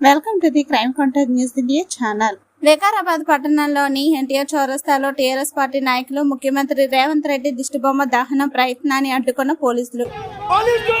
Welcome to the crime contact news India channel. Vikarabad పట్టణంలోని ఎన్టీఆర్ చౌరస్తాలో TRS party నాయకులు ముఖ్యమంత్రి రేవంత్ రెడ్డి దిష్టిబొమ్మ దహన ప్రయత్నాన్ని అడ్డుకున్న పోలీసులు. పోలీసులు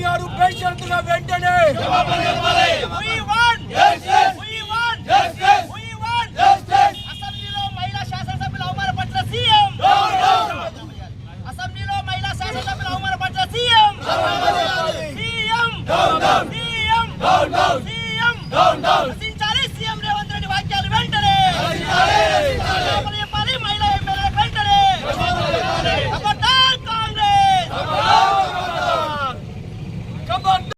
రెడ్డి గారు పేషెంట్గా వెంటనే We want